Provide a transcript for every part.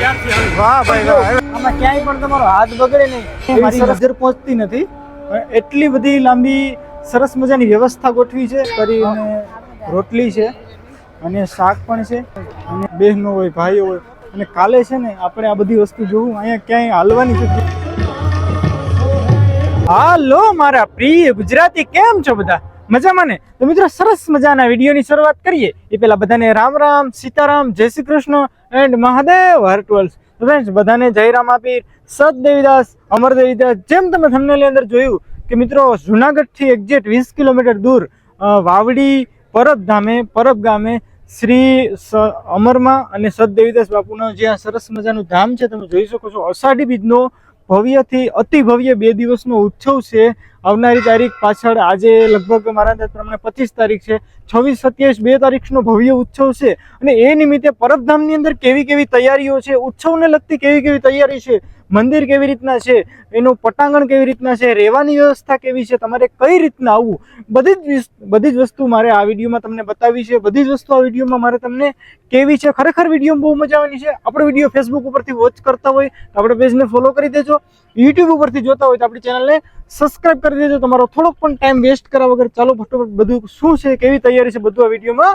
વાહ ભાઈ વાહ. આમાં ક્યાંય પણ તમારો હાથ બગડે નહીં. મારી નજર પહોંચતી નથી. પણ એટલી બધી લાંબી સરસ મજાની વ્યવસ્થા ગોઠવી છે કરીને રોટલી છે અને શાક પણ છે અને બહેનો હોય ભાઈઓ હોય. અને કાલે છે ને આપણે આ બધી વસ્તુ જોવું અહીંયા ક્યાંય હાલવાની જગ્યા હાલો મારા પ્રિય ગુજરાતી કેમ છો બધા? મજામાં ને? તો મિત્રો સરસ મજાના વિડીયોની શરૂઆત કરીએ. એ પહેલાં બધાને રામ રામ, સીતારામ, જય શ્રી કૃષ્ણ એન્ડ મહાદેવ હર્ટવલ્સ તો ફ્રેન્ડ્સ બધાને જયરામ આપી સત દેવીદાસ અમર દેવીદાસ જેમ તમે થંબનેલની અંદર જોયું કે મિત્રો જુનાગઢથી એક્ઝેક્ટ વીસ કિલોમીટર દૂર વાવડી, પરબ ધામે, પરબ ગામે શ્રી સ- અમરમાં અને સત દેવીદાસ બાપુનો જ્યાં સરસ મજાનું ધામ છે, તમે જોઈ શકો છો, અષાઢી બીજનો ભવ્યથી અતિ ભવ્ય બે દિવસનો ઉત્સવ છે. આવનારી તારીખ પાછળ આજે લગભગ મારા અંદાજ પ્રમાણે પચીસ તારીખ છે. છવ્વીસ, સત્યાવીસ બે તારીખનો ભવ્ય ઉત્સવ છે. અને એ નિમિત્તે પરબધામની અંદર કેવી કેવી તૈયારીઓ છે, ઉત્સવને લગતી કેવી કેવી તૈયારી છે, મંદિર કેવી રીતના છે, એનું પટાંગણ કેવી રીતના છે, રહેવાની વ્યવસ્થા કેવી છે, તમારે કઈ રીતના આવવું, બધી જ બધી જ વસ્તુ મારે આ વિડીયોમાં તમને બતાવી છે. બધી જ વસ્તુ આ વિડીયોમાં મારે તમને કેવી છે, ખરેખર વીડિયો બહુ મજા આવવાની છે. આપણો વીડિયો ફેસબુક ઉપરથી વોચ કરતા હોય તો આપણે પેજને ફોલો કરી દેજો. યુટ્યુબ ઉપરથી જોતા હોય તો આપણી ચેનલને સબસ્ક્રાઇબ કરી દેજો. તમારો થોડોક પણ ટાઈમ વેસ્ટ કર્યા વગર ચાલો ફટોફટ બધું શું છે, કેવી તૈયારી છે, બધું આ વિડીયોમાં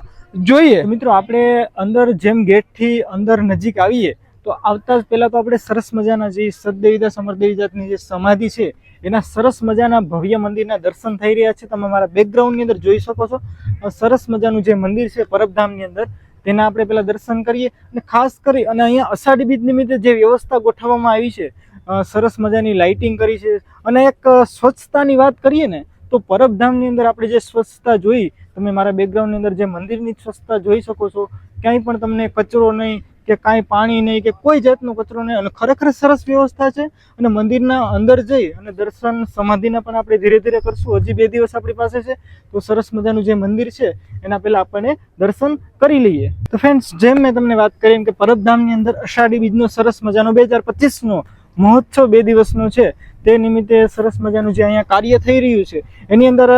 જોઈએ. મિત્રો, આપણે અંદર જેમ ગેટથી અંદર નજીક આવીએ, તો આવતા જ પહેલાં તો આપણે સરસ મજાના જે સદદેવીદાસ જાતની જે સમાધિ છે, એના સરસ મજાના ભવ્ય મંદિરના દર્શન થઈ રહ્યા છે. તમે મારા બેકગ્રાઉન્ડની અંદર જોઈ શકો છો. સરસ મજાનું જે મંદિર છે, પરબધામની અંદર, તેના આપણે પહેલાં દર્શન કરીએ. અને ખાસ કરી અને અહીંયા અષાઢી બીજ નિમિત્તે જે વ્યવસ્થા ગોઠવવામાં આવી છે સરસ મજાની લાઇટિંગ કરી છે. અને એક સ્વચ્છતાની વાત કરીએ ને, તો પરબધામની અંદર આપણે જે સ્વચ્છતા જોઈ, તમે મારા બેકગ્રાઉન્ડની અંદર જે મંદિરની સ્વચ્છતા જોઈ શકો છો, ક્યાંય પણ તમને કચરો નહીં કે કાંઈ પાણી નહીં કે કોઈ જાતનો કચરો નહીં, અને ખરેખર સરસ વ્યવસ્થા છે. અને મંદિરના અંદર જઈ અને દર્શન સમાધિના પણ આપણે ધીરે ધીરે કરશું. હજી બે દિવસ આપણી પાસે છે, તો સરસ મજાનું જે મંદિર છે, એના પહેલાં આપણને દર્શન કરી લઈએ. તો ફ્રેન્ડ્સ જેમ મેં તમને વાત કરી એમ કે પરબધામની અંદર અષાઢી બીજનો સરસ મજાનો બે હજાર પચીસનો મહોત્સવ બે દિવસનો છે. તે નિમિત્તે સરસ મજાનું જે અહીંયા કાર્ય થઈ રહ્યું છે. એની અંદર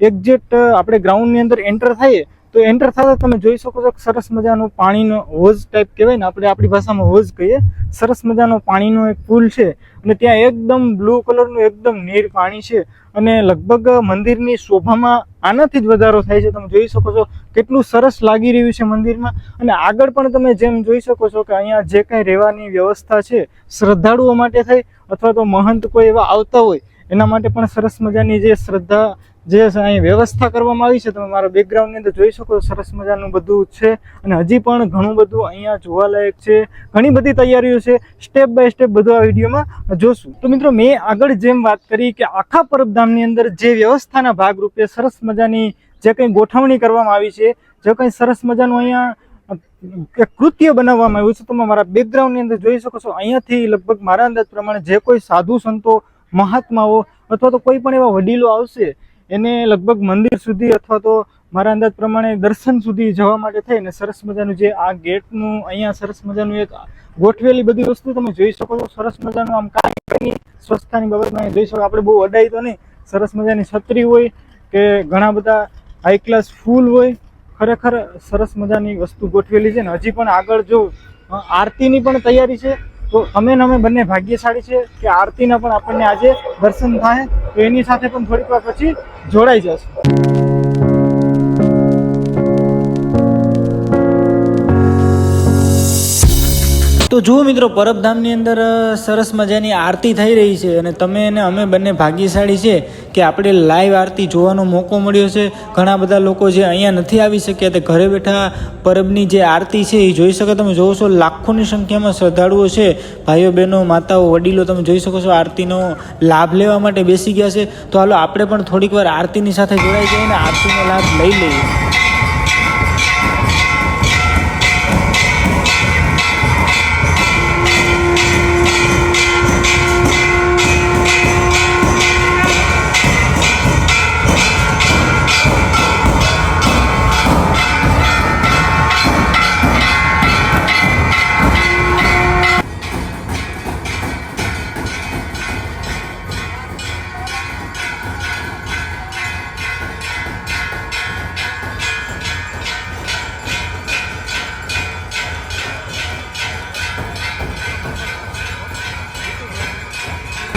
એક્ઝેક્ટ આપણે ગ્રાઉન્ડની અંદર એન્ટર થઈએ તો એન્ટર થતા તમે જોઈ શકો છો સરસ મજાનો પાણીનો હોઝ ટાઈપ કહેવાય ને, આપણે આપણી ભાષામાં હોઝ કહીએ. સરસ મજાનો પાણીનો એક પુલ છે અને ત્યાં એકદમ બ્લુ કલરનું એકદમ નીર પાણી છે અને લગભગ મંદિરની શોભામાં આનાથી જ વધારો થાય છે. તમે જોઈ શકો છો કેટલું સરસ લાગી રહ્યું છે મંદિરમાં. અને આગળ પણ તમે જેમ જોઈ શકો છો કે અહીંયા જે કાંઈ રહેવાની વ્યવસ્થા છે, શ્રદ્ધાળુઓ માટે થઈ અથવા તો મહંત કોઈ એવા આવતા હોય, એના માટે પણ સરસ મજાની જે શ્રદ્ધા જે અહીં વ્યવસ્થા કરવામાં આવી છે, તમે મારા બેકગ્રાઉન્ડની અંદર જોઈ શકો સરસ મજાનું બધું છે. અને હજી પણ ઘણું બધું અહીંયા જોવાલાયક છે. ઘણી બધી તૈયારીઓ છે. સ્ટેપ બાય સ્ટેપ બધું આ વિડીયોમાં જોશું. તો મિત્રો, મેં આગળ જેમ વાત કરી કે આખા પરબધામની અંદર જે વ્યવસ્થાના ભાગરૂપે સરસ મજાની જે કંઈ ગોઠવણી કરવામાં આવી છે, જે કંઈ સરસ મજાનું અહીંયા કૃત્ય બનાવવામાં આવ્યું છે, તમે મારા બેકગ્રાઉન્ડની અંદર જોઈ શકો છો. અહીંયાથી લગભગ મારા અંદાજ પ્રમાણે જે કોઈ સાધુ સંતો, મહાત્માઓ અથવા તો કોઈ પણ એવા વડીલો આવશે એને લગભગ મંદિર સુધી અથવા તો મારા અંદાજ પ્રમાણે દર્શન સુધી જવા માટે થઈને સરસ મજાનું જે આ ગેટનું, અહીંયા સરસ મજાનું એક ગોઠવેલી બધી વસ્તુ તમે જોઈ શકો છો. સરસ મજાનું આમ કાંઈ સ્વચ્છતાની બાબતમાં જોઈ શકો આપણે બહુ અડાઈ તો નહીં. સરસ મજાની છત્રી હોય કે ઘણા બધા હાઈ ક્લાસ ફૂલ હોય, ખરેખર સરસ મજાની વસ્તુ ગોઠવેલી છે. ને હજી પણ આગળ જો આરતીની પણ તૈયારી છે. તો અમે ને અમે બંને ભાગ્યશાળી છે કે આરતીના પણ આપણને આજે દર્શન થાય તો એની સાથે પણ થોડીક વાર પછી જોડાઈ જશે. તો જુઓ મિત્રો, પરબધામની અંદર સરસ મજાની આરતી થઈ રહી છે અને તમે અને અમે બંને ભાગ્યશાળી છે કે આપણે લાઈવ આરતી જોવાનો મોકો મળ્યો છે. ઘણા બધા લોકો જે અહીંયા નથી આવી શક્યા તે ઘરે બેઠા પરબની જે આરતી છે એ જોઈ શકો તમે. જોવો છો, લાખોની સંખ્યામાં શ્રદ્ધાળુઓ છે. ભાઈઓ, બહેનો, માતાઓ, વડીલો તમે જોઈ શકો છો આરતીનો લાભ લેવા માટે બેસી ગયા છે. તો હાલો, આપણે પણ થોડીક વાર આરતીની સાથે જોડાઈ જઈએ અને આરતીનો લાભ લઈ લઈએ.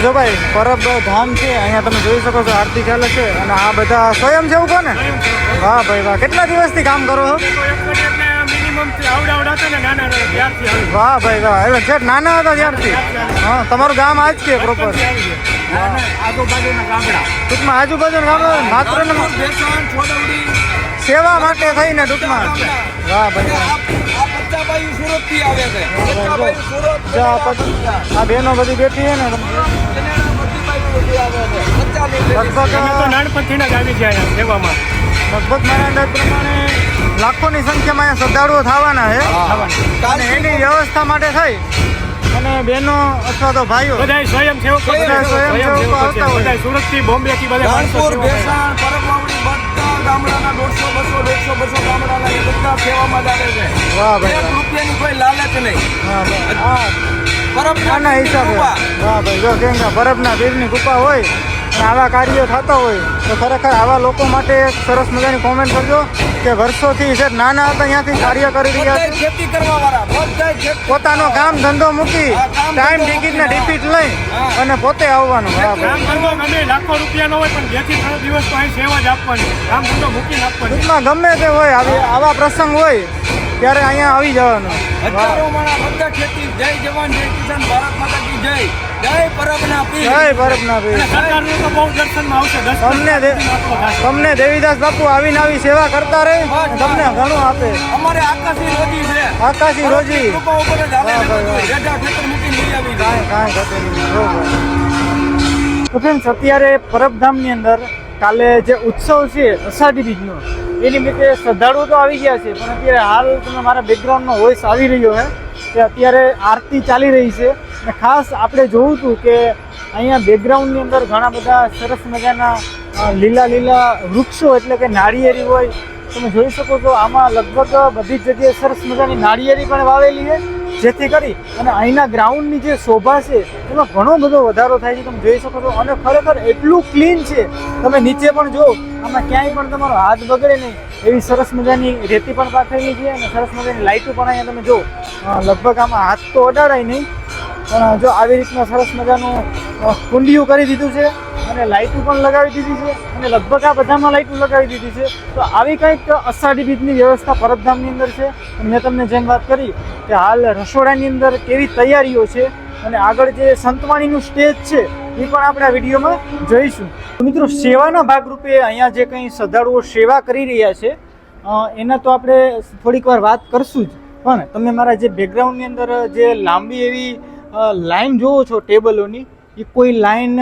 જો ભાઈ પરબ ધામ છે અહીંયા તમે જોઈ શકો છો આરતી ચાલે છે અને આ બધા સ્વયં જેવું કોને વાહ ભાઈ વાહ. કેટલા દિવસથી કામ કરો છો? વાહ ભાઈ વાહ. એટલે છે નાના હતા ત્યારથી? હા તમારું ગામ આજ કે પ્રોપર આજુબાજુના ગામડા. ટૂંકમાં આજુબાજુ ગામ માત્ર સેવા માટે થઈને ટૂંકમાં. વાહ ભાઈ આ સુરતથી આવે છે. બચ્ચાભાઈ સુરત આ બહેનો બધી બેઠી છે ને. લગભગ નાનપણથી જ આવી ગયા લગભગ મારા અંદાજ પ્રમાણે લાખોની સંખ્યામાં અહીંયા શ્રદ્ધાળુઓ થવાના છે. અને એની વ્યવસ્થા માટે થઈ. અને બહેનો અથવા તો ભાઈઓ. બધા સ્વયં સેવકો બધા સ્વયંસેવકો આવતા હોય. બધા સુરતથી બોમ્બે થી બધા ગામડાના દોઢસો બસો દોઢસો બસો ગામડાના એ બધા સેવામાં જ છે. વાહ ભાઈ એક રૂપિયાની કોઈ લાલચ નહીં. હા ભાઈ. હા. બરફ આના હિસાબે. બરફના વીરની ગુપા હોય આવા કાર્યો થતા હોય તો ખરેખર આવા લોકો માટે એક સરસ મજાની કોમેન્ટ કરજો કે વર્ષોથી જે નાના હતા ત્યાંથી કાર્ય કરી રહ્યા છે. ખેતી કરવા પોતાનો કામ ધંધો મૂકી ટાઈમ ટિકિટને ટિકિટ ને મૂકી, લઈ અને પોતે આવવાનું. બરાબર. લાખો રૂપિયા નો હોય પણ બેથી ત્રણ દિવસ તો અહીં સેવા જ આપવાની. કામ ધંધો મૂકીને આપવાની. ગમે તે હોય આવી આવા પ્રસંગ હોય ત્યારે અહીંયા આવી જવાનું. હજારો મારા બધા ખેતી જય જવાન જય કિસાન ભારત માતા કી જય. જય પરબના પીર જય બરફના અને સરકારનું તો બહુ દર્શનમાં આવશે તમને દેવીદાસ બાપુ આવીને આવી સેવા કરતા રહે તમને ઘણું આપે. અમારે આકાશી રોજી છે. આકાશી રોજી. કૃપા ઉપર જ હાલે વાહ, છે ભાઈ, બધું. રેઢા ખેતર મૂકીને લઈ આવી કાંઈ કાંઈ ઘટે નહીં. બરોબર. અત્યારે પરબધામની અંદર કાલે જે ઉત્સવ છે અષાઢી બીજનો એ નિમિત્તે શ્રદ્ધાળુઓ તો આવી ગયા છે, પણ અત્યારે હાલ તમે મારા બેકગ્રાઉન્ડનો વોઇસ આવી રહ્યો છે કે અત્યારે આરતી ચાલી રહી છે. અને ખાસ આપણે જોવું હતું કે અહીંયા બેકગ્રાઉન્ડની અંદર ઘણા બધા સરસ મજાના લીલા લીલા વૃક્ષો એટલે કે નાળિયેરી હોય, તમે જોઈ શકો છો, આમાં લગભગ બધી જગ્યાએ સરસ મજાની નાળિયેરી પણ વાવેલી છે. જેથી કરી અને અહીંના ગ્રાઉન્ડની જે શોભા છે, એમાં ઘણો બધો વધારો થાય છે. તમે જોઈ શકો છો, અને ખરેખર એટલું ક્લીન છે. તમે નીચે પણ જો આમાં ક્યાંય પણ તમારો હાથ બગડે નહીં. એવી સરસ મજાની રેતી પણ પાથરેલી છે અને સરસ મજાની લાઇટો પણ અહીંયા તમે જો લગભગ આમાં હાથ તો અડાડાય નહીં, પણ જો આવી રીતના સરસ મજાનું કુંડિયું કરી દીધું છે. અને લાઇટો પણ લગાવી દીધી છે અને લગભગ આ બધામાં લાઇટો લગાવી દીધી છે. તો આવી કંઈક અષાઢી બીજની વ્યવસ્થા પરબધામની અંદર છે. મેં તમને જેમ વાત કરી કે હાલ રસોડાની અંદર કેવી તૈયારીઓ છે અને આગળ જે સંતવાણીનું સ્ટેજ છે, એ પણ આપણે આ વિડીયોમાં જોઈશું. મિત્રો, સેવાના ભાગરૂપે અહીંયા જે કંઈ શ્રદ્ધાળુઓ સેવા કરી રહ્યા છે એના તો આપણે થોડીક વાર વાત કરશું જ. પણ તમે મારા જે બેકગ્રાઉન્ડની અંદર જે લાંબી એવી લાઈન જોવો છો ટેબલોની એ કોઈ લાઈન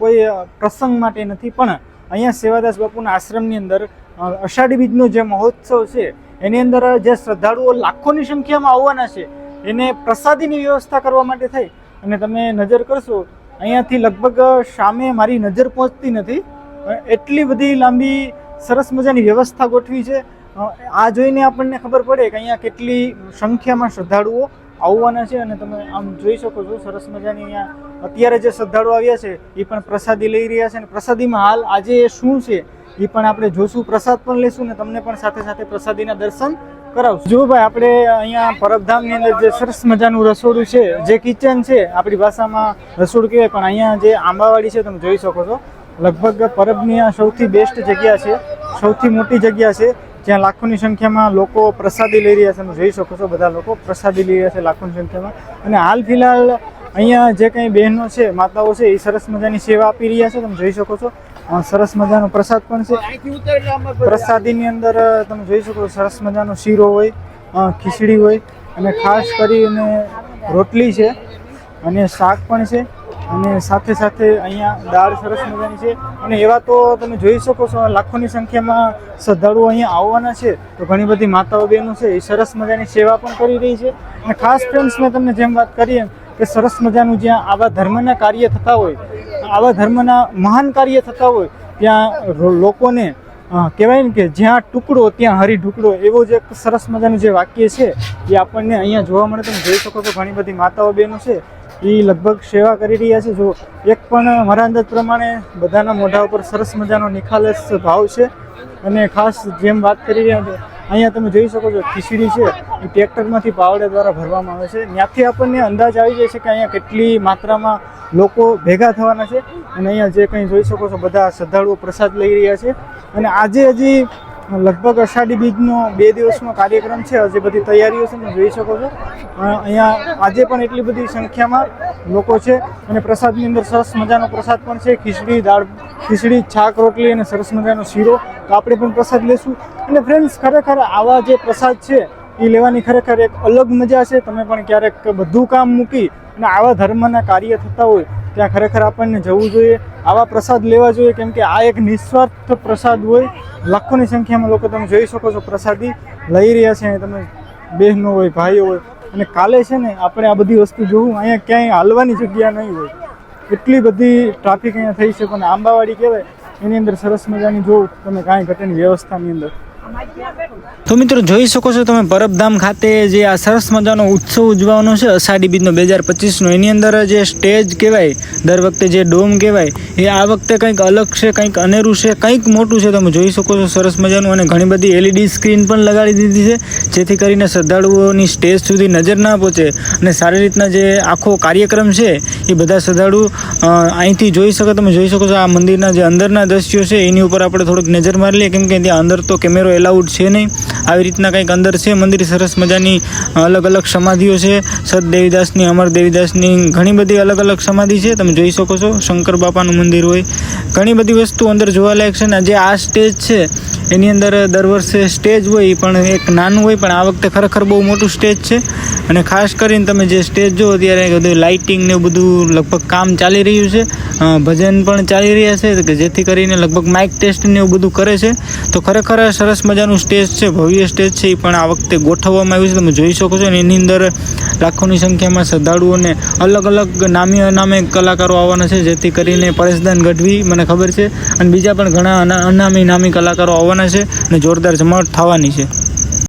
કોઈ પ્રસંગ માટે નથી. પણ અહીંયા સેવાદાસ બાપુના આશ્રમની અંદર અષાઢી બીજનો જે મહોત્સવ છે, એની અંદર જે શ્રદ્ધાળુઓ લાખોની સંખ્યામાં આવવાના છે, એને પ્રસાદીની વ્યવસ્થા કરવા માટે થઈ. અને તમે નજર કરશો, અહીંયાથી લગભગ સામે મારી નજર પહોંચતી નથી એટલી બધી લાંબી સરસ મજાની વ્યવસ્થા ગોઠવી છે. આ જોઈને આપણને ખબર પડે કે અહીંયા કેટલી સંખ્યામાં શ્રદ્ધાળુઓ આવવાના છે અને તમે આમ જોઈ શકો છો, સરસ મજાની અહીંયા અત્યારે જે શ્રદ્ધાળુ આવ્યા છે, એ પણ પ્રસાદી લઈ રહ્યા છે અને પ્રસાદીમાં હાલ આજે એ શું છે, એ પણ આપણે જોશું. પ્રસાદ પણ લેશું ને તમને પણ સાથે સાથે પ્રસાદીના દર્શન કરાવશું. જો ભાઈ, આપણે અહીંયા પરબધામની અંદર જે સરસ મજાનું રસોડું છે, જે કિચન છે, આપણી ભાષામાં રસોડું કહેવાય, પણ અહીંયા જે આંબાવાડી છે, તમે જોઈ શકો છો. લગભગ પરબની આ સૌથી બેસ્ટ જગ્યા છે, સૌથી મોટી જગ્યા છે. જ્યાં લાખોની સંખ્યામાં લોકો પ્રસાદી લઈ રહ્યા છે, તમે જોઈ શકો છો, બધા લોકો પ્રસાદી લઈ રહ્યા છે લાખોની સંખ્યામાં. અને હાલ ફિલહાલ અહીંયા જે કંઈ બહેનો છે, માતાઓ છે, એ સરસ મજાની સેવા આપી રહ્યા છે, તમે જોઈ શકો છો. સરસ મજાનો પ્રસાદ પણ છે. પ્રસાદીની અંદર તમે જોઈ શકો છો, સરસ મજાનો શીરો હોય ખીચડી હોય, અને ખાસ કરીને રોટલી છે, અને શાક પણ છે. અને સાથે સાથે અહીંયા દાળ સરસ મજાની છે. અને એવા તો તમે જોઈ શકો છો, લાખોની સંખ્યામાં શ્રદ્ધાળુઓ અહીંયા આવવાના છે. તો ઘણી બધી માતાઓ બહેનો છે, એ સરસ મજાની સેવા પણ કરી રહી છે. અને ખાસ ફ્રેન્ડ્સ મેં તમને જેમ વાત કરી એમ કે સરસ મજાનું જ્યાં આવા ધર્મના કાર્ય થતા હોય, આવા ધર્મના મહાન કાર્ય થતા હોય, ત્યાં લોકોને કહેવાય ને કે જ્યાં ટુકડો, ત્યાં હરી ઢુકડો, એવો જે સરસ મજાનું જે વાક્ય છે, એ આપણને અહીંયા જોવા મળે. તમે જોઈ શકો છો, ઘણી બધી માતાઓ બહેનો છે એ લગભગ સેવા કરી રહ્યા છે. જો એક પણ મારા અંદાજ પ્રમાણે બધાના મોઢા ઉપર સરસ મજાનો નિખાલસ ભાવ છે. અને ખાસ જેમ વાત કરી રહ્યા છે, અહીંયા તમે જોઈ શકો છો, ખીચડી છે, એ ટ્રેક્ટરમાંથી પાવડે દ્વારા ભરવામાં આવે છે. ત્યાંથી આપણને અંદાજ આવી જાય છે કે અહીંયા કેટલી માત્રામાં લોકો ભેગા થવાના છે. અને અહીંયા જે કંઈ જોઈ શકો છો, બધા શ્રદ્ધાળુઓ પ્રસાદ લઈ રહ્યા છે. અને આજે હજી લગભગ અષાઢી બીજનો બે દિવસનો કાર્યક્રમ છે. હજી બધી તૈયારીઓ છે, તમે જોઈ શકો છો. અહીંયા આજે પણ એટલી બધી સંખ્યામાં લોકો છે અને પ્રસાદની અંદર સરસ મજાનો પ્રસાદ પણ છે. ખીચડી, દાળ, ખીચડી, છાક, રોટલી અને સરસ મજાનો શીરો. તો આપણે પણ પ્રસાદ લેશું. અને ફ્રેન્ડ્સ ખરેખર આવા જે પ્રસાદ છે એ લેવાની ખરેખર એક અલગ મજા છે. તમે પણ ક્યારેક બધું કામ મૂકી અને આવા ધર્મના કાર્ય થતા હોય, ત્યાં ખરેખર આપણને જવું જોઈએ. આવા પ્રસાદ લેવા જોઈએ, કેમ કે આ એક નિસ્વાર્થ પ્રસાદ હોય. લાખોની સંખ્યામાં લોકો તમે જોઈ શકો છો પ્રસાદી લઈ રહ્યા છે અને તમે બહેનો હોય, ભાઈઓ હોય. અને કાલે છે ને આપણે આ બધી વસ્તુ જોવું, અહીંયા ક્યાંય હાલવાની જગ્યા નહીં હોય. એટલી બધી ટ્રાફિક અહીંયા થઈ છે. પણ આંબાવાડી કહેવાય. એની અંદર સરસ મજાની જોવું તમે કાંઈ ઘટેની વ્યવસ્થાની અંદર તો મિત્રો જોઈ શકો છો તમે પરબધામ ખાતે જે આ સરસ મજાનો ઉત્સવ ઉજવવાનો છે, અષાઢી બીજનો બે હજાર પચીસનો, એની અંદર જે સ્ટેજ કહેવાય, દર વખતે જે ડોમ કહેવાય, એ આ વખતે કંઈક અલગ છે, કંઈક અનેરું છે, કંઈક મોટું છે, તમે જોઈ શકો છો સરસ મજાનું, અને ઘણી બધી એલઈડી સ્ક્રીન પણ લગાડી દીધી છે, જેથી કરીને શ્રદ્ધાળુઓની સ્ટેજ સુધી નજર ના પહોંચે, અને સારી રીતના જે આખો કાર્યક્રમ છે, એ બધા શ્રદ્ધાળુ અહીંથી જોઈ શકો, તમે જોઈ શકો છો આ મંદિરના જે અંદરના દ્રશ્યો છે, એની ઉપર આપણે થોડુંક નજર મારી લઈએ, કેમ કે ત્યાં અંદર તો કેમેરો એલાઉડ છે નહીં. આવી રીતના કંઈક અંદર છે, મંદિર સરસ મજાની અલગ અલગ સમાધિઓ છે. સત દેવીદાસની અમર દેવીદાસની ઘણી બધી અલગ અલગ સમાધિ છે, તમે જોઈ શકો છો. શંકર બાપાનું મંદિર હોય. ઘણી બધી વસ્તુ અંદર જોવાલાયક છે ને, જે આ સ્ટેજ છે, એની અંદર દર વર્ષે સ્ટેજ હોય, પણ એક નાનું હોય, પણ આ વખતે ખરેખર બહુ મોટું સ્ટેજ છે. અને ખાસ કરીને તમે જે સ્ટેજ જુઓ ત્યારે બધું લાઇટિંગ ને બધું લગભગ કામ ચાલી રહ્યું છે. ભજન પણ ચાલી રહ્યા છે, કે જેથી કરીને લગભગ માઇક ટેસ્ટ ને એવું બધું કરે છે. તો ખરેખર સરસ મજાનું સ્ટેજ છે, ભવ્ય સ્ટેજ છે એ પણ આ વખતે ગોઠવવામાં આવ્યું છે. તમે જોઈ શકો છો અને એની અંદર લાખોની સંખ્યામાં શ્રદ્ધાળુઓને અલગ અલગ નામી અનામે કલાકારો આવવાના છે, જેથી કરીને પરેશદાન ગઢવી, મને ખબર છે. અને બીજા પણ ઘણા અનામી નામી કલાકારો આવવાના છે અને જોરદાર જમાવટ થવાની છે.